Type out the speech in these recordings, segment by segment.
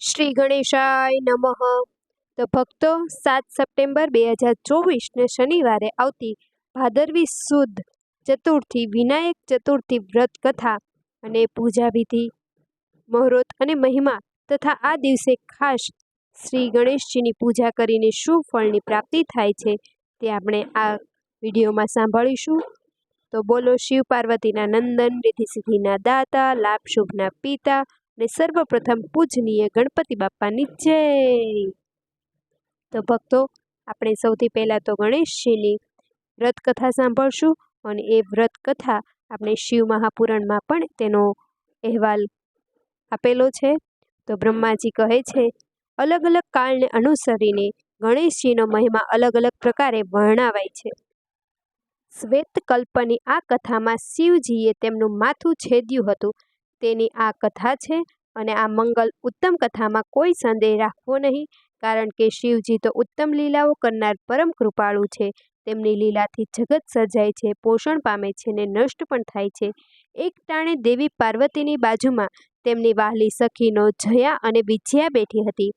શ્રી ગણેશાય નમઃ. તો ભક્તો, સાત સપ્ટેમ્બર બે હજાર ચોવીસને શનિવારે આવતી ભાદરવી સુદ ચતુર્થી વિનાયક ચતુર્થી વ્રત કથા અને પૂજા વિધિ, મહોરત અને મહિમા તથા આ દિવસે ખાસ શ્રી ગણેશજીની પૂજા કરીને શું ફળની પ્રાપ્તિ થાય છે તે આપણે આ વિડીયોમાં સાંભળીશું. તો બોલો શિવ પાર્વતીના નંદન રિધિ સિદ્ધિના દાતા, લાભ શુભના પિતા ને સર્વપ્રથમ પૂજનીય ગણપતિ બાપ્પાની જય. તો ભક્તો, આપણે સૌથી પહેલાં તો ગણેશજીની વ્રતકથા સાંભળશું અને એ વ્રતકથા આપણે શિવ મહાપુરાણમાં પણ તેનો અહેવાલ આપેલો છે. તો બ્રહ્માજી કહે છે, અલગ અલગ કાળને અનુસરીને ગણેશજીનો મહિમા અલગ અલગ પ્રકારે વર્ણવાય છે. શ્વેતકલ્પની આ કથામાં શિવજીએ તેમનું માથું છેદ્યું હતું તેની આ કથા છે અને આ મંગલ ઉત્તમ કથામાં કોઈ સંદેહ રાખવો નહીં, કારણ કે શિવજી તો ઉત્તમ લીલાઓ કરનાર પરમ કૃપાળુ છે. તેમની લીલાથી જગત સર્જાય છે, પોષણ પામે છે ને નષ્ટ પણ થાય છે. એક ટાણે દેવી પાર્વતીની બાજુમાં તેમની વહાલી સખીનો જયા અને વિજયા બેઠી હતી.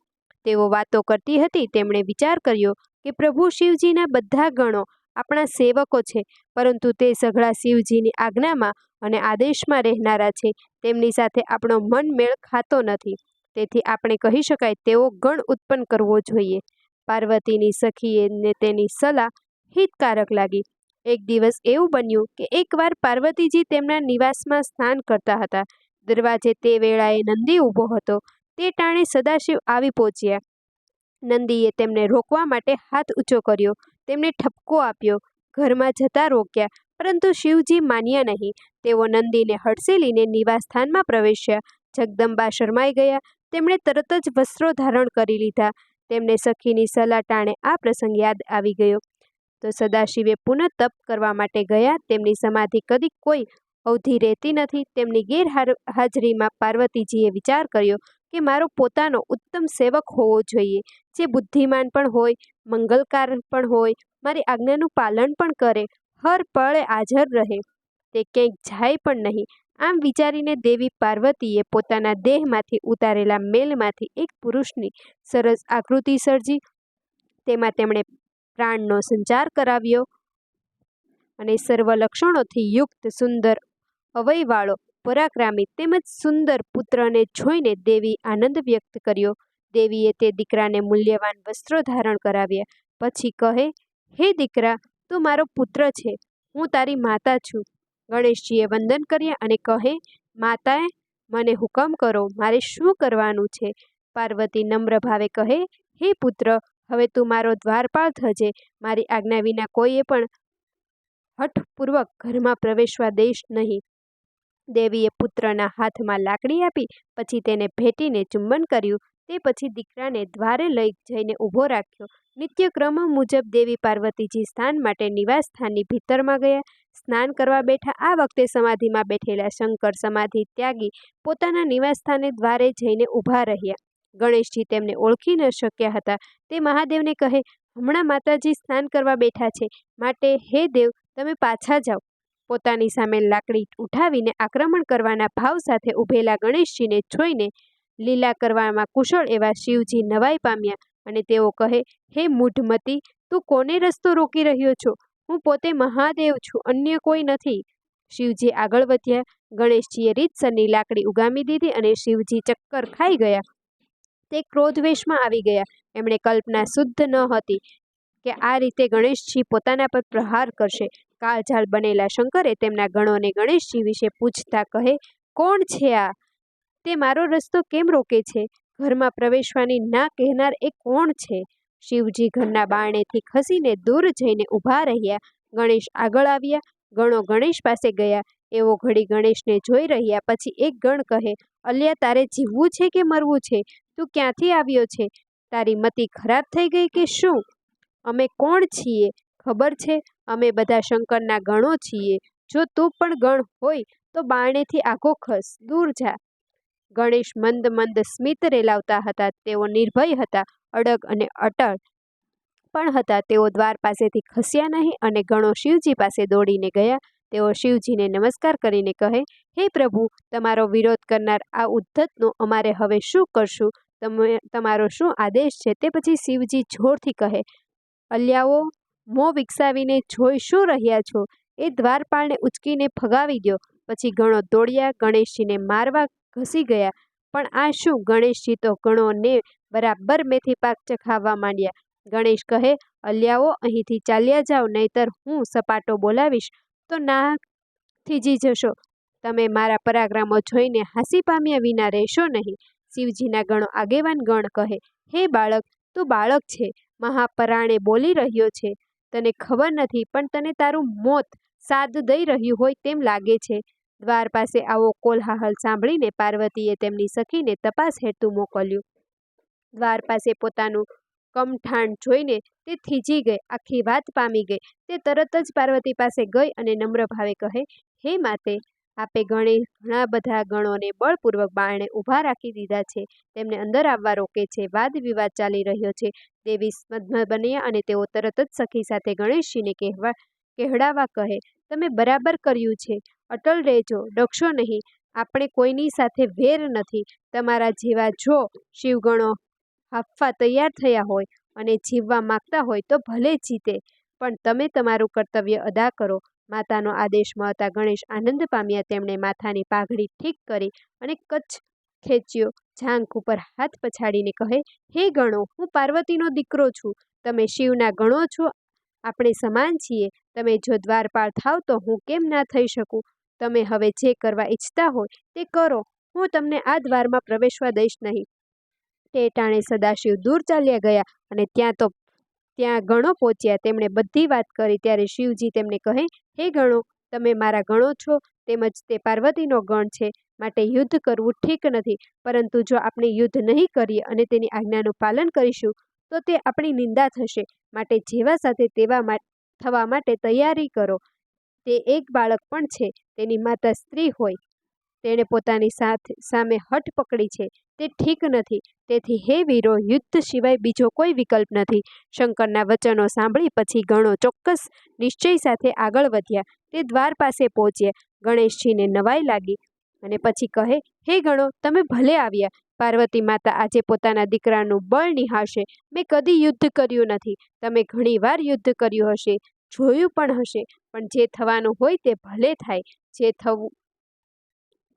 તેઓ વાતો કરતી હતી, તેમણે વિચાર કર્યો કે પ્રભુ શિવજીના બધા ગણો આપણા સેવકો છે, પરંતુ તે સઘળા શિવજીની આજ્ઞામાં અને આદેશમાં રહેનારા છે. તેમની સાથે આપણો મન મેળ ખાતો નથી. તેથી આપણે કહી શકાય તેવો ગણ ઉત્પન્ન કરવો જોઈએ. પાર્વતીની સખીએ ને તેની સલાહ હિતકારક લાગી. એક દિવસ એવું બન્યું કે એકવાર પાર્વતીજી તેમના નિવાસમાં સ્નાન કરતા હતા. દરવાજે તે વેળાએ નંદી ઊભો હતો. તે ટાણે સદાશિવ આવી પહોંચ્યા. નંદીએ તેમને રોકવા માટે હાથ ઊંચો કર્યો. તેમને ઠપકો આપ્યો. ઘરમાં જતા રોક્યા, પરંતુ શિવજી માન્યા નહીં. તેઓ નંદીને હડસેલીને નિવાસસ્થાનમાં પ્રવેશ્યા. જગદંબા શરમાઈ ગયા. તેમણે તરત જ વસ્ત્રો ધારણ કરી લીધા. તેમને સખીની સલાહ ટાણે આ પ્રસંગ યાદ આવી ગયો. તો સદાશિવે પુનઃ તપ કરવા માટે ગયા. તેમની સમાધિ કદી કોઈ અવધિ રહેતી નથી. તેમની ગેરહાજરીમાં હાજરીમાં પાર્વતીજીએ વિચાર કર્યો કે મારો પોતાનો ઉત્તમ સેવક હોવો જોઈએ. જે બુદ્ધિમાન પણ હોય મંગલકાર પણ હોય, મારી આજ્ઞાનું પાલન પણ કરે, હર પળે હાજર રહે. તે ક્યાંક જાય પણ નહીં. આમ વિચારીને દેવી પાર્વતીએ પોતાના દેહમાંથી ઉતારેલા મેલમાંથી એક પુરુષની સરસ આકૃતિ સર્જી, તેમાં તેમણે પ્રાણનો સંચાર કરાવ્યો અને સર્વ લક્ષણોથી યુક્ત, સુંદર અવયવાળો, પરાક્રમી તેમજ સુંદર પુત્રને જોઈને દેવી આનંદ વ્યક્ત કર્યો. દેવીએ તે દીકરાને મૂલ્યવાન વસ્ત્રો ધારણ કરાવ્યા. પછી કહે, હે દીકરા, તું મારો પુત્ર છે. હું તારી માતા છું. ગણેશજીએ વંદન કર્યા અને કહે, માતાએ, મને હુકમ કરો, મારે શું કરવાનું છે? પાર્વતી નમ્ર ભાવે કહે, હે પુત્ર, હવે તું મારો દ્વારપાળ થજે. મારી આજ્ઞા વિના કોઈએ પણ હઠપૂર્વક ઘરમાં પ્રવેશવા દઈશ નહીં. દેવીએ પુત્રના હાથમાં લાકડી આપી, પછી તેને ભેટીને ચુંબન કર્યું. તે પછી દીકરાને દ્વારે લઈ જઈને ઊભો રાખ્યો. નિત્યક્રમ મુજબ દેવી પાર્વતીજી સ્નાન માટે નિવાસ સ્થાનની ભીતરમાં ગયા. સ્નાન કરવા બેઠા આ વખતે સમાધિમાં બેઠેલા શંકર સમાધિ ત્યાગી પોતાના નિવાસ સ્થાને દ્વારે જઈને ઊભા રહ્યા. ગણેશજી તેમને ઓળખી ન શક્યા હતા. તે મહાદેવને કહે, હમણાં માતાજી સ્નાન કરવા બેઠા છે. માટે હે દેવ, તમે પાછા જાઓ. પોતાની સામે લાકડી ઉઠાવીને આક્રમણ કરવાના ભાવ સાથે ઊભેલા ગણેશજીને જોઈને લીલા કરવામાં કુશળ એવા શિવજી નવાઈ પામ્યા અને તેઓ કહે, હે મૂઢમતી, તું કોને રસ્તો રોકી રહ્યો છો? હું પોતે મહાદેવ છું, અન્ય કોઈ નથી. શિવજી આગળ વધ્યા. ગણેશજીએ રીતસરની લાકડી ઉગામી દીધી અને શિવજી ચક્કર ખાઈ ગયા. તે ક્રોધવેશમાં આવી ગયા. એમણે કલ્પના શુદ્ધ ન હતી કે આ રીતે ગણેશજી પોતાના પર પ્રહાર કરશે. કાળઝાળ બનેલા શંકરે તેમના ગણોને ગણેશજી વિશે પૂછતા કહે, કોણ છે આ? તે મારો રસ્તો કેમ રોકે છે? ઘરમાં પ્રવેશવાની ના કહેનાર એ કોણ છે? શિવજી ઘરના બારણેથી ખસીને દૂર જઈને ઊભા રહ્યા. ગણેશ આગળ આવ્યા. ગણો ગણેશ પાસે ગયા. એવો ઘડી ગણેશને જોઈ રહ્યા પછી એક ગણ કહે, અલ્યા, તારે જીવવું છે કે મરવું છે? તું ક્યાંથી આવ્યો છે? તારી મતિ ખરાબ થઈ ગઈ કે શું? અમે કોણ છીએ? ખબર છે? અમે બધા શંકરના ગણો છીએ. જો તું પણ ગણ હોય તો બારણેથી આખો ખસ. દૂર જા. ગણેશ મંદ મંદ સ્મિત રેલાવતા હતા. તેઓ નિર્ભય હતા, અડગ અને અટળ પણ હતા. તેઓ દ્વાર પાસેથી ખસ્યા નહીં અને ગણો શિવજી પાસે દોડીને ગયા. તેઓ શિવજીને નમસ્કાર કરીને કહે, હે પ્રભુ, તમારો વિરોધ કરનાર આ ઉદ્ધતનો અમારે હવે શું કરશું? તમે, તમારો શું આદેશ છે? તે પછી શિવજી જોરથી કહે, અલ્યાઓ, મોં વિકસાવીને જોઈ શું રહ્યા છો? એ દ્વારપાળને ઉચકીને ફગાવી દો પછી ગણો દોડ્યા, ગણેશજીને મારવા ઘસી ગયા. પણ આ શું? ગણેશજી તો ગણોને બરાબર મેથી પાક ચખાવવા માંડ્યા. ગણેશ કહે, અલ્યાઓ, અહીંથી ચાલ્યા જાઓ, નહીતર હું સપાટો બોલાવીશ. તો ના થીજી જશો. તમે મારા પરાક્રમો જોઈને હાસી પામ્યા વિના રહેશો નહીં. શિવજીના ગણો આગેવાન ગણ કહે, હે બાળક, તું બાળક છે. મહાપરાણે બોલી રહ્યો છે. તને ખબર નથી, પણ તને તારું મોત સાદ દઈ રહ્યું હોય તેમ લાગે છે. દ્વાર પાસે આવો કોલાહલ સાંભળીને પાર્વતીએ તેમની સખીને તપાસ હેતુ મોકલ્યું. દ્વાર પાસે પોતાનું કમઠાણ જોઈને તે થીજી ગઈ, આખી વાત પામી ગઈ. તે તરત જ પાર્વતી પાસે ગઈ અને નમ્ર ભાવે કહે, હે માતે, આપે ગણે ઘણા બધા ગણોને બળપૂર્વક બારણે ઊભા રાખી દીધા છે. તેમને અંદર આવવા રોકે છે. વાદ વિવાદ ચાલી રહ્યો છે. દેવી સ્મધ્મ બન્યા અને તેઓ તરત જ સખી સાથે ગણેશજીને કહેવા કહેડાવા કહે, તમે બરાબર કર્યું છે. અટલ રહેજો ડગશો નહીં. આપણે કોઈની સાથે વેર નથી. તમારા જેવા જો શિવગણો હાફવા તૈયાર થયા હોય અને જીવવા માગતા હોય તો ભલે જીતે, પણ તમે તમારું કર્તવ્ય અદા કરો. માતાનો આદેશ મળતા ગણેશ આનંદ પામ્યા. તેમણે માથાની પાઘડી ઠીક કરી અને કચ્છ ખેંચ્યો. જાંઘ ઉપર હાથ પછાડીને કહે, હે ગણો, હું પાર્વતીનો દીકરો છું. તમે શિવના ગણો છો. આપણે સમાન છીએ. તમે જો દ્વારપાળ થાવ તો હું કેમ ના થઈ શકું? તમે હવે જે કરવા ઈચ્છતા હોય તે કરો. હું તમને આ દ્વારમાં પ્રવેશવા દઈશ નહીં તે ટાણે સદાશિવ દૂર ચાલ્યા ગયા અને ત્યાં તો, ત્યાં ગણો પહોંચ્યા. તેમણે બધી વાત કરી. ત્યારે શિવજી તેમને કહે, હે ગણો, તમે મારા ગણો છો, તેમજ તે પાર્વતીનો ગણ છે. માટે યુદ્ધ કરવું ઠીક નથી, પરંતુ જો આપણે યુદ્ધ નહીં કરીએ અને તેની આજ્ઞાનું પાલન કરીશું, તો તે આપણી નિંદા થશે. માટે જેવા સાથે તેવા થવા માટે તૈયારી કરો. તે એક બાળક પણ છે. તેની માતા સ્ત્રી હોય. તેણે પોતાની સાથ સામે હઠ પકડી છે. તે ઠીક નથી. તેથી હે વીરો, યુદ્ધ સિવાય બીજો કોઈ વિકલ્પ નથી. શંકરના વચનો સાંભળી પછી ગણો ચોક્કસ નિશ્ચય સાથે આગળ વધ્યા. તે દ્વાર પાસે પહોંચ્યા. ગણેશજીને નવાઈ લાગી અને પછી કહે, હે ગણો, તમે ભલે આવ્યા. પાર્વતી માતા આજે પોતાના દીકરાનું બળ નિહાળશે. મેં કદી યુદ્ધ કર્યું નથી. તમે ઘણીવાર યુદ્ધ કર્યું હશે. જોયું પણ હશે. પણ જે થવાનું હોય તે ભલે થાય. જે થવું,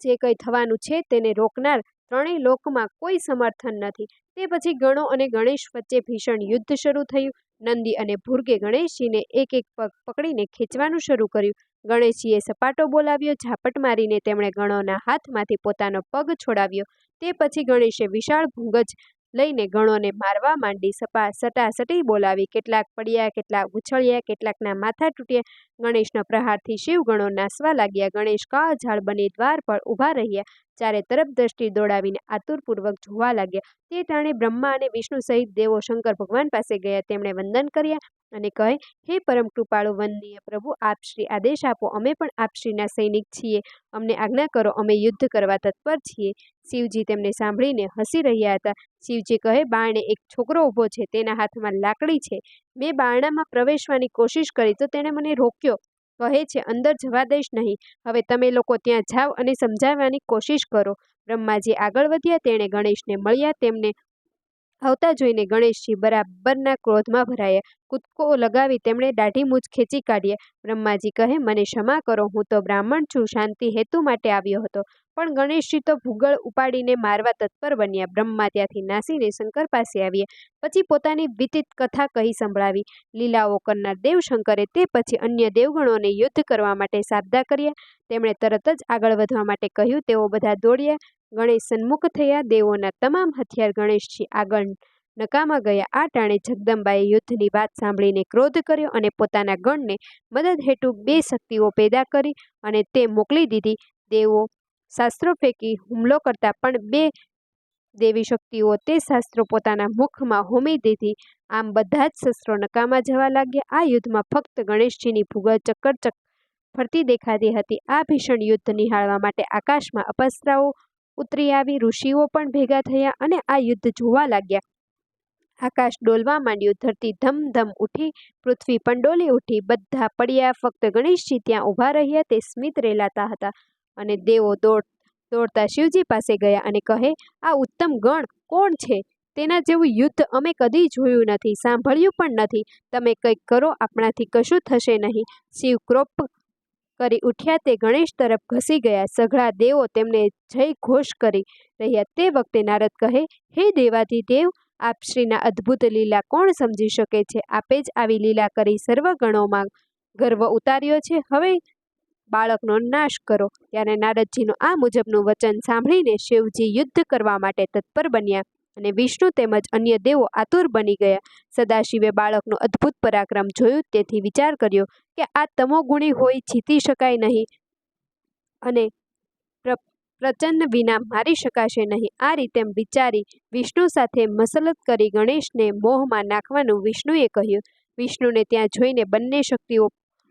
જે કંઈ થવાનું છે તેને રોકનાર ત્રણેય લોકમાં કોઈ સમર્થન નથી. તે પછી ગણો અને ગણેશ વચ્ચે ભીષણ યુદ્ધ શરૂ થયું. નંદી અને ભુર્ગે ગણેશજીને એક એક પગ પકડીને ખેંચવાનું શરૂ કર્યું. ગણેશજીએ સપાટો બોલાવ્યો, ઝાપટ મારીને તેમણે ગણોના હાથમાંથી પોતાનો પગ છોડાવ્યો. તે પછી ગણેશે વિશાળ ભૂંગજ લઈને ગણોને મારવા માંડી સપા, સટાસટી બોલાવી. કેટલાક પડ્યા, કેટલાક ઉછળ્યા, કેટલાકના માથા તૂટ્યા. ગણેશના પ્રહારથી શિવ ગણો નાસવા લાગ્યા. ગણેશ કાળ ઝાડ બની દ્વાર પર ઊભા રહ્યા. ચારે તરફ દ્રષ્ટિ દોડાવીને આતુરપૂર્વક જોવા લાગ્યા. તે ટાણે બ્રહ્મા અને વિષ્ણુ સહિત દેવો શંકર ભગવાન પાસે ગયા. તેમણે વંદન કર્યા. અને કહે, હે પરમ કૃપાળુ, વંદનીય પ્રભુ, આપ શ્રી આદેશ આપો. અમે પણ આપ શ્રીના સૈનિક છીએ. અમને આજ્ઞા કરો, અમે યુદ્ધ કરવા તત્પર છીએ. શિવજી તેમને સાંભળીને હસી રહ્યા હતા. શિવજી કહે બાણે એક છોકરો ઊભો છે. તેના હાથમાં લાકડી છે. મેં બારણામાં પ્રવેશવાની કોશિશ કરી, તો તેણે મને રોક્યો. કહે છે, અંદર જવા દઈશ નહીં. હવે તમે લોકો ત્યાં જાઓ અને સમજાવવાની કોશિશ કરો. બ્રહ્માજી આગળ વધ્યા. તેણે ગણેશને મળ્યા. તેમને આવતા જોઈને ગણેશજી બરાબરના ક્રોધમાં ભરાયા. કૂદકો લગાવી તેમણે દાઢી મૂજ ખેંચી કાઢ્યા બ્રહ્માજી કહે, મને ક્ષમા કરો, હું તો બ્રાહ્મણ છું, શાંતિ હેતુ માટે આવ્યો હતો. પણ ગણેશજી તો ભૂગળ ઉપાડીને મારવા તત્પર બન્યા. બ્રહ્મા ત્યાંથી નાસીને શંકર પાસે આવ્યા. પછી પોતાની વિતિત કથા કહી સંભળાવી. લીલાઓ કરનાર દેવશંકરે તે પછી અન્ય દેવગણોને યુદ્ધ કરવા માટે સાબદા કર્યા. તેમણે તરત જ આગળ વધવા માટે કહ્યું, તેઓ બધા દોડ્યા. ગણેશ સન્મુખ થયા. દેવોના તમામ હથિયાર ગણેશજી આગળ નકામા ગયા. આ ટાણે જગદંબાએ યુદ્ધની વાત સાંભળીને ક્રોધ કર્યો અને પોતાના ગણને મદદ હેતુ બે શક્તિઓ પેદા કરી અને તે મોકલી દીધી. દેવો શાસ્ત્રો ફેંકી હુમલો કરતા પણ બે દેવી શક્તિઓ તે શાસ્ત્રો પોતાના મુખમાં હોમી દીધી આમ બધા જ શસ્ત્રો નકામા જવા લાગ્યા. આ યુદ્ધમાં ફક્ત ગણેશજીની ભૂગલ ચક્કરચક ફરતી દેખાતી હતી. આ ભીષણ યુદ્ધ નિહાળવા માટે આકાશમાં અપસરાઓ ઉતરી આવી, ઋષિઓ પણ ભેગા થયા અને આ યુદ્ધ જોવા લાગ્યા. આકાશ ડોલવા માંડ્યું, ધરતી ધમધમ ઉઠી, પૃથ્વી પણ ડોલી ઉઠી. બધા પડ્યા, ફક્ત ગણેશજી ત્યાં ઊભા રહ્યા, તે સ્મિત રેલાતા હતા. અને દેવો દોડ, દોડતા શિવજી પાસે ગયા અને કહે, આ ઉત્તમ ગણ કોણ છે? તેના જેવું યુદ્ધ અમે કદી જોયું નથી, સાંભળ્યું પણ નથી. તમે કંઈક કરો, આપણાથી કશું થશે નહીં. શિવ ક્રોપ કરી ઉઠ્યા તે ગણેશ તરફ ઘસી ગયા. સઘળા દેવો તેમને જય ઘોષ કરી રહ્યા. તે વખતે નારદ કહે, હે દેવાધિદેવ આપ શ્રીના અદ્ભુત લીલા કોણ સમજી શકે છે? આપે જ આવી લીલા કરી સર્વ ગણોમાં ગર્વ ઉતાર્યો છે. હવે બાળકનો નાશ કરો. ત્યારે નારદજીનું આ મુજબનું વચન સાંભળીને શિવજી યુદ્ધ કરવા માટે તત્પર બન્યા અને વિષ્ણુ તેમજ અન્ય દેવો આતુર બની ગયા. સદાશિવે બાળકનું અદ્ભુત પરાક્રમ જોયું તેથી વિચાર કર્યો કે આ તમોગુણી હોય જીતી શકાય નહીં અને પ્ર, પ્રચંડ વિના મારી શકાશે નહીં. આ રીતે વિચારી વિષ્ણુ સાથે મસલત કરી ગણેશને મોહમાં નાખવાનું વિષ્ણુએ કહ્યું. વિષ્ણુને ત્યાં જોઈને બંને શક્તિઓ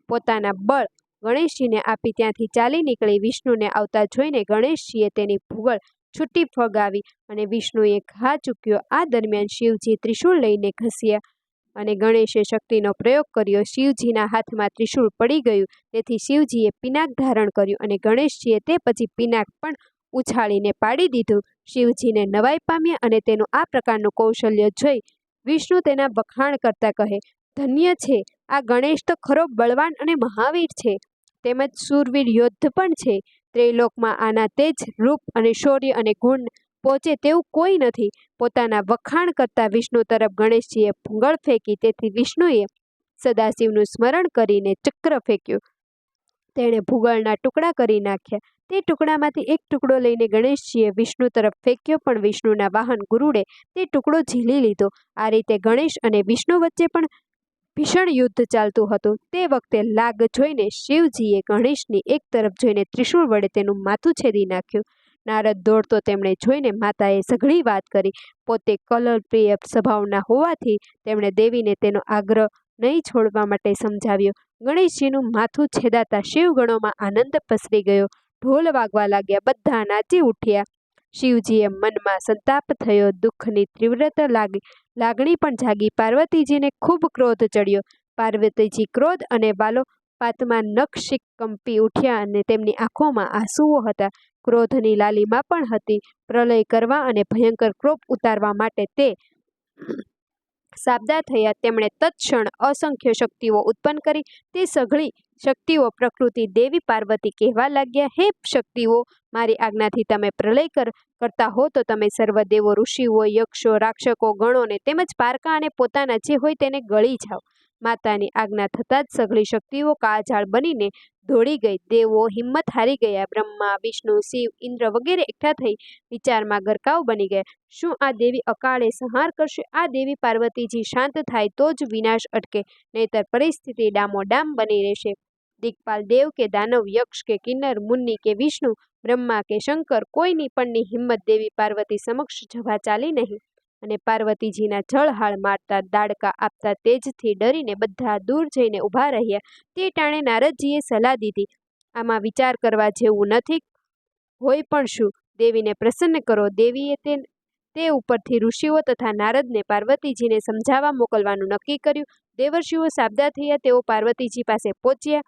પોતાના બળ ગણેશજીને આપી ત્યાંથી ચાલી નીકળી વિષ્ણુને આવતા જોઈને ગણેશજીએ તેની ભૂગળ છૂટી ફગાવી અને વિષ્ણુએ ઘા ચૂક્યો. આ દરમિયાન શિવજી ત્રિશૂળ લઈને ઘસ્યા અને ગણેશે શક્તિનો પ્રયોગ કર્યો. શિવજીના હાથમાં ત્રિશૂળ પડી ગયું, તેથી શિવજીએ પિનાક ધારણ કર્યું અને ગણેશજીએ તે પછી પિનાક પણ ઉછાળીને પાડી દીધું. શિવજીને નવાઈ પામ્યા અને તેનું આ પ્રકારનું કૌશલ્ય જોઈ વિષ્ણુ તેના વખાણ કરતા કહે, ધન્ય છે. આ ગણેશ તો ખરો બળવાન અને મહાવીર છે. તેમજ શૂરવીર યોદ્ધ પણ છે. ત્રિલોકમાં આના તેજ રૂપ અને શૌર્ય અને ગુણ પહોંચે તેવું કોઈ નથી. પોતાના વખાણ કરતા વિષ્ણુ તરફ ગણેશજીએ ભૂંગળ ફેંકી તેથી વિષ્ણુએ સદાશિવનું સ્મરણ કરીને ચક્ર ફેંક્યું. તેણે ભૂગળના ટુકડા કરી નાખ્યા. તે ટુકડામાંથી એક ટુકડો લઈને ગણેશજીએ વિષ્ણુ તરફ ફેંક્યો, પણ વિષ્ણુના વાહન ગુરુડે તે ટુકડો ઝીલી લીધો. આ રીતે ગણેશ અને વિષ્ણુ વચ્ચે પણ ભીષણ યુદ્ધ ચાલતું હતું. તે વખતે લાગ જોઈને શિવજીએ ગણેશની એક તરફ જોઈને ત્રિશૂળ વડે તેનું માથું છેદી નાખ્યું. નારદ દોડતો તેમણે જોઈને માતાએ સઘળી વાત કરી. પોતે કલરપ્રિય સ્વભાવના હોવાથી તેમણે દેવીને તેનો આગ્રહ નહીં છોડવા માટે સમજાવ્યો. ગણેશજીનું માથું છેદાતા શિવગણોમાં આનંદ પસરી ગયો. ઢોલ વાગવા લાગ્યા. બધા નાચી ઉઠ્યા. શિવજીએ મનમાં સંતાપ થયો, દુઃખની તીવ્રતા લાગી, લાગણી પણ જાગી. પાર્વતીજીને ખૂબ ક્રોધ ચડ્યો. પાર્વતીજી ક્રોધ અને વાલો પાતમાં નખશિક કંપી ઉઠ્યા અને તેમની આંખોમાં આંસુઓ હતા. ક્રોધની લાલીમાં પણ હતી. પ્રલય કરવા અને ભયંકર ક્રોપ ઉતારવા માટે તે સાબદા થયા. તેમણે તત્ક્ષણ અસંખ્ય શક્તિઓ ઉત્પન્ન કરી. તે સઘળી શક્તિઓ પ્રકૃતિ દેવી પાર્વતી કહેવા લાગ્યા, હે શક્તિઓ, મારી આજ્ઞાથી તમે પ્રલય કર, કરતા હો તો તમે સર્વ દેવો, ઋષિઓ, યક્ષો, રાક્ષકો, ગણોને તેમજ પારકા અને પોતાના જે હોય તેને ગળી જાઓ. માતાની આજ્ઞા થતાં જ સઘળી શક્તિઓ કાળઝાળ બનીને દોડી ગઈ. દેવો હિંમત હારી ગયા. બ્રહ્મા, વિષ્ણુ, શિવ, ઇન્દ્ર વગેરે એકઠા થઈ વિચારમાં ગરકાવ બની ગયા. શું આ દેવી અકાળે સંહાર કરશે? આ દેવી પાર્વતીજી શાંત થાય તો જ વિનાશ અટકે, નહીતર પરિસ્થિતિ ડામોડામ બની રહેશે. દિગપાલ દેવ કે દાનવ યક્ષ કે કિન્નર, મુન્ની કે વિષ્ણુ, બ્રહ્મા કે શંકર, કોઈની પણની હિંમત દેવી પાર્વતી સમક્ષ જવા ચાલી નહીં. અને પાર્વતીજીના જળહાળ મારતા દાડકા આપતા તેજથી ડરીને બધા દૂર જઈને ઊભા રહ્યા. તે ટાણે નારદજીએ સલાહ દીધી, આમાં વિચાર કરવા જેવું નથી. હોય પણ શું? દેવીને પ્રસન્ન કરો. દેવીએ તે તે ઉપરથી ઋષિઓ તથા નારદને પાર્વતીજીને સમજાવવા મોકલવાનું નક્કી કર્યું. દેવર્ષિઓ સાબદા થયા તેઓ પાર્વતીજી પાસે પહોંચ્યા.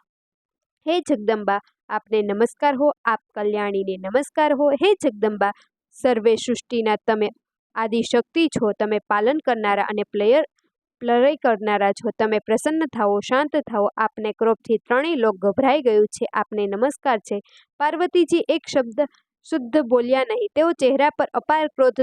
હે જગદંબા, આપને નમસ્કાર હો, આપ કલ્યાણીને નમસ્કાર હો. હે જગદંબા, સર્વે સૃષ્ટિના તમે આદિશક્તિ છો, તમે પાલન કરનારા અને પ્લેયર પ્લય કરનારા છો. તમે પ્રસન્ન થાઓ, શાંત થાઓ. આપને ક્રોપથી ત્રણેય લોક ગભરાઈ ગયું છે. આપને નમસ્કાર છે. પાર્વતીજી એક શબ્દ શુદ્ધ બોલ્યા નહીં. તેઓ ચહેરા પર અપાર ક્રોધ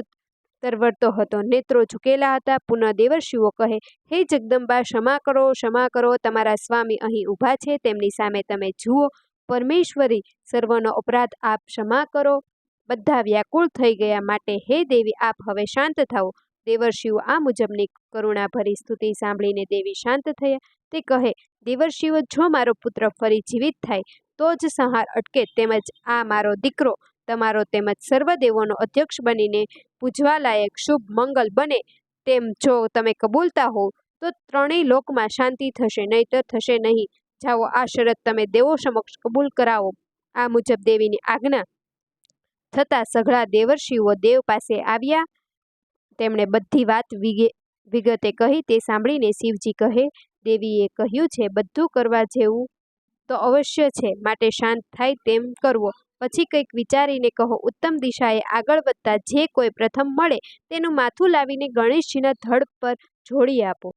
તરવરતો હતો. નેત્રો ઝૂકેલા હતા. પુનઃ દેવર્ષિઓ કહે, હે જગદંબા, ક્ષમા કરો ક્ષમા કરો. તમારા સ્વામી અહીં ઊભા છે. તેમની સામે તમે જુઓ. પરમેશ્વરી, સર્વનો અપરાધ આપ ક્ષમા કરો. બધા વ્યાકુળ થઈ ગયા માટે, હે દેવી, આપ હવે શાંત થાઓ. દેવર્ષિઓ આ મુજબની કરુણાભરી સ્તુતિ સાંભળીને દેવી શાંત થયા. તે કહે, દેવર્ષિઓ, જો મારો પુત્ર ફરી જીવિત થાય, તો જ સંહાર અટકે. તેમજ આ મારો દીકરો તમારો તેમજ સર્વ દેવોનો અધ્યક્ષ બનીને પૂજવાલાયક શુભ મંગલ બને તેમ જો તમે કબૂલતા હો તો ત્રણેય લોકમાં શાંતિ થશે, નહીતર થશે નહીં. જાઓ, આ શરત તમે દેવો સમક્ષ કબૂલ કરાવો. આ મુજબ દેવીની આજ્ઞા. થતાં સઘળા દેવર્ષિઓ દેવ પાસે આવ્યા. તેમણે બધી વાત વિગતે કહી તે સાંભળીને શિવજી કહે, દેવીએ કહ્યું છે, બધું કરવા જેવું તો અવશ્ય છે, માટે શાંત થાય તેમ કરવો. પછી કંઈક વિચારીને કહો, ઉત્તમ દિશાએ આગળ વધતા જે કોઈ પ્રથમ મળે તેનું માથું લાવીને ગણેશજીના ધડ પર જોડી આપો.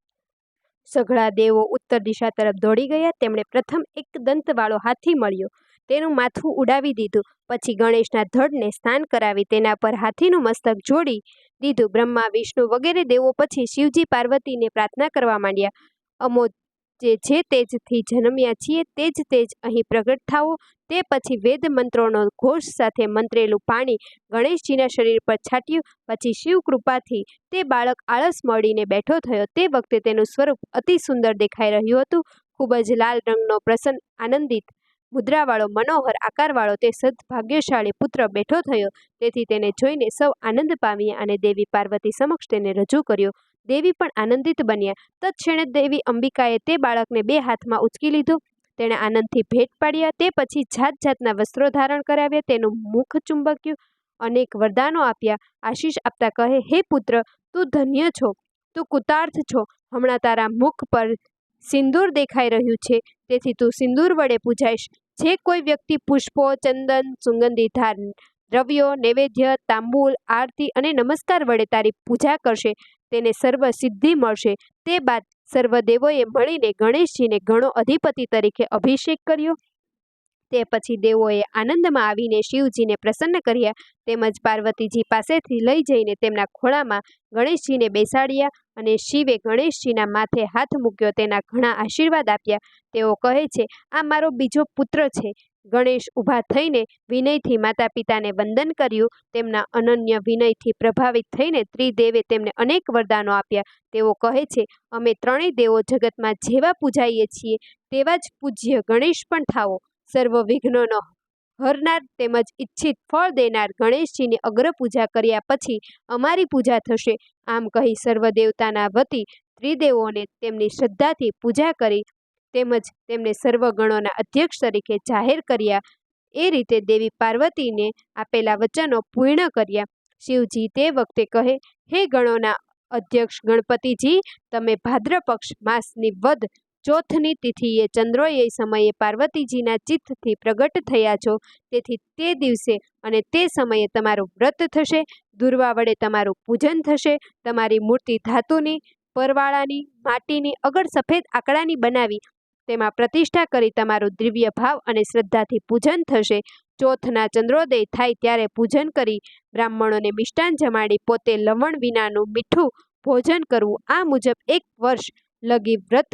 સઘળા દેવો ઉત્તર દિશા તરફ દોડી ગયા, તેમણે પ્રથમ એક દંતવાળો હાથી મળ્યો. તેનું માથું ઉડાવી દીધું, પછી ગણેશના ધડને સ્નાન કરાવી તેના પર હાથીનું મસ્તક જોડી દીધું. બ્રહ્મા, વિષ્ણુ વગેરે દેવો પછી શિવજી પાર્વતીને પ્રાર્થના કરવા માંડ્યા. અમો જે જે તેજથી જન્મ્યા છીએ તે જ તેજ અહીં પ્રગટ થાવો તે પછી વેદ મંત્રોનો ઘોષ સાથે મંત્રેલું પાણી ગણેશજીના શરીર પર છાટ્યું. પછી શિવ કૃપાથી તે બાળક આળસ મળીને બેઠો થયો. તે વખતે તેનું સ્વરૂપ અતિ સુંદર દેખાઈ રહ્યું હતું. ખૂબ જ લાલ રંગનો પ્રસન્ન, આનંદિત, મુદ્રાવાળો, મનોહર આકારવાળો તે સદભાગ્યશાળી પુત્ર બેઠો થયો. તેથી તેને જોઈને સૌ આનંદ પામ્યા અને દેવી પાર્વતી સમક્ષ તેને રજૂ કર્યો. દેવી પણ આનંદિત બન્યા. તત્ક્ષણે દેવી અંબિકાએ તે બાળકને બે હાથમાં ઉચકી લીધું. તેણે આનંદથી ભેટ પાડ્યા, તે પછી જાત જાતના વસ્ત્રો ધારણ કરાવ્યા, તેનું મુખ ચુંબક્યું, અનેક વરદાનો આપ્યા. આશીષ આપતા કહે, હે પુત્ર, તું ધન્ય છો, તું કૃતાર્થ છો. હમણાં તારા મુખ પર સિંદૂર દેખાઈ રહ્યું છે, તેથી તું સિંદૂર વડે પૂજાઈશ. જે કોઈ વ્યક્તિ પુષ્પો, ચંદન, સુગંધી, ધાર, દ્રવ્યો, નૈવેદ્ય, તાંબુલ, આરતી અને નમસ્કાર વડે તારી પૂજા કરશે તેને સર્વ સિદ્ધિ મળશે. તે બાદ સર્વદેવોએ મળીને ગણેશજીને ઘણો અધિપતિ તરીકે અભિષેક કર્યો. તે પછી દેવોએ આનંદમાં આવીને શિવજીને પ્રસન્ન કર્યા તેમજ પાર્વતીજી પાસેથી લઈ જઈને તેમના ખોળામાં ગણેશજીને બેસાડ્યા અને શિવે ગણેશજીના માથે હાથ મૂક્યો તેના ઘણા આશીર્વાદ આપ્યા. તેઓ કહે છે, આ મારો બીજો પુત્ર છે. ગણેશ ઊભા થઈને વિનયથી માતા પિતાને વંદન કર્યું. તેમના અનન્ય વિનયથી પ્રભાવિત થઈને ત્રિદેવે તેમને અનેક વરદાનો આપ્યા. તેઓ કહે છે, અમે ત્રણેય દેવો જગતમાં જેવા પૂજાઈએ છીએ, તેવા જ પૂજ્ય ગણેશ પણ થાવો સર્વ વિઘ્નોનો હરનાર તેમજ ઈચ્છિત ફળ દેનાર ગણેશજીની અગ્ર પૂજા કર્યા પછી અમારી પૂજા થશે. આમ કહી સર્વ દેવતાના વતી ત્રિદેવોને તેમની શ્રદ્ધાથી પૂજા કરી તેમજ તેમને સર્વગણોના અધ્યક્ષ તરીકે જાહેર કર્યા. એ રીતે દેવી પાર્વતીને આપેલા વચનો પૂર્ણ કર્યા. શિવજી તે વખતે કહે, હે ગણોના અધ્યક્ષ ગણપતિજી, તમે ભાદ્રપક્ષ માસની વધ ચોથની તિથિએ ચંદ્રોએ સમયે પાર્વતીજીના ચિત્તથી પ્રગટ થયા છો. તેથી તે દિવસે અને તે સમયે તમારું વ્રત થશે. દુર્વા વડે તમારું પૂજન થશે. તમારી મૂર્તિ ધાતુની, પરવાળાની, માટીની, અગર સફેદ આંકડાની બનાવી તેમાં પ્રતિષ્ઠા કરી તમારું દિવ્ય ભાવ અને શ્રદ્ધાથી પૂજન થશે. ચોથના ચંદ્રોદય થાય ત્યારે પૂજન કરી બ્રાહ્મણોને મિષ્ટાન જમાડી પોતે લવણ વિનાનું મીઠું ભોજન કરવું. આ મુજબ એક વર્ષ લગી વ્રત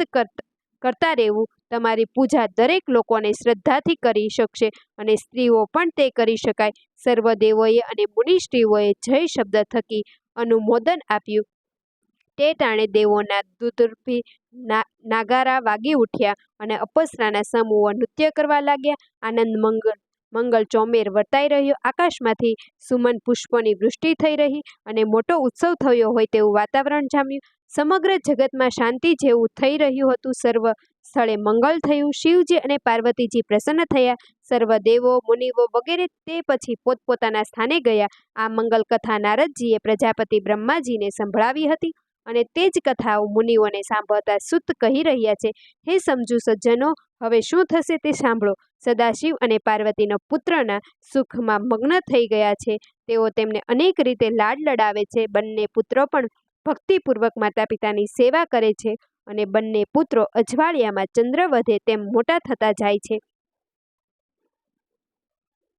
કરતા રહેવું. તમારી પૂજા દરેક લોકોને શ્રદ્ધાથી કરી શકશે અને સ્ત્રીઓ પણ તે કરી શકાય. સર્વદેવોએ અને મુનિશ્રીઓએ જય શબ્દ થકી અનુમોદન આપ્યું. તે ટાણે દેવોના દુદુર્ભી નાગારા વાગી ઉઠ્યા અને અપસરાના સમૂહો નૃત્ય કરવા લાગ્યા. આનંદ મંગળ મંગલ ચોમેર વર્તાઈ રહ્યો. આકાશમાંથી સુમન પુષ્પોની વૃષ્ટિ થઈ રહી અને મોટો ઉત્સવ થયો હોય તેવું વાતાવરણ જામ્યું. સમગ્ર જગતમાં શાંતિ જેવું થઈ રહ્યું હતું. સર્વ સ્થળે મંગલ થયું. શિવજી અને પાર્વતીજી પ્રસન્ન થયા. સર્વ દેવો મુનિવો વગેરે તે પછી પોતપોતાના સ્થાને ગયા. આ મંગલ કથા નારદજીએ પ્રજાપતિ બ્રહ્માજીને સંભળાવી હતી. અને તે જ કથાઓ મુનિઓને સાંભળતા સુત કહી રહ્યા છે, હે સમજુ સજ્જનો, હવે શું થશે તે સાંભળો. સદાશિવ અને પાર્વતીનો પુત્રના સુખમાં મગ્ન થઈ ગયા છે. તેઓ તેમને અનેક રીતે લાડ લડાવે છે. બંને પુત્રો પણ ભક્તિપૂર્વક માતા પિતાની સેવા કરે છે અને બંને પુત્રો અજવાળિયામાં ચંદ્ર વધે તેમ મોટા થતા જાય છે.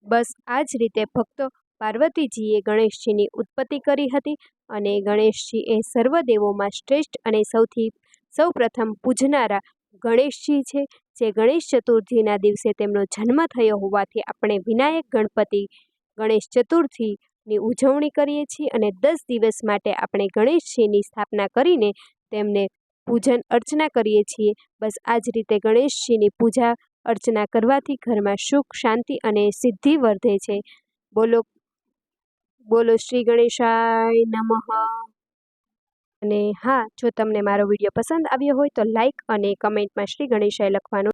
બસ આ જ રીતે ભક્તો પાર્વતીજીએ ગણેશજીની ઉત્પત્તિ કરી હતી અને ગણેશજી એ સર્વ દેવોમાં શ્રેષ્ઠ અને સૌથી સૌ પ્રથમ પૂજનારા ગણેશજી છે, જે ગણેશ ચતુર્થીના દિવસે તેમનો જન્મ થયો હોવાથી આપણે વિનાયક ગણપતિ ગણેશ ચતુર્થીની ઉજવણી કરીએ છીએ અને દસ દિવસ માટે આપણે ગણેશજીની સ્થાપના કરીને તેમને પૂજન અર્ચના કરીએ છીએ. બસ આ જ રીતે ગણેશજીની પૂજા અર્ચના કરવાથી ઘરમાં સુખ, શાંતિ અને સિદ્ધિ વર્ધે છે. બોલો બોલો શ્રી ગણેશાય નમઃ. અને હા, જો તમને મારો વીડિયો પસંદ આવ્યો હોય તો લાઇક અને કમેન્ટમાં શ્રી ગણેશાય લખવાનું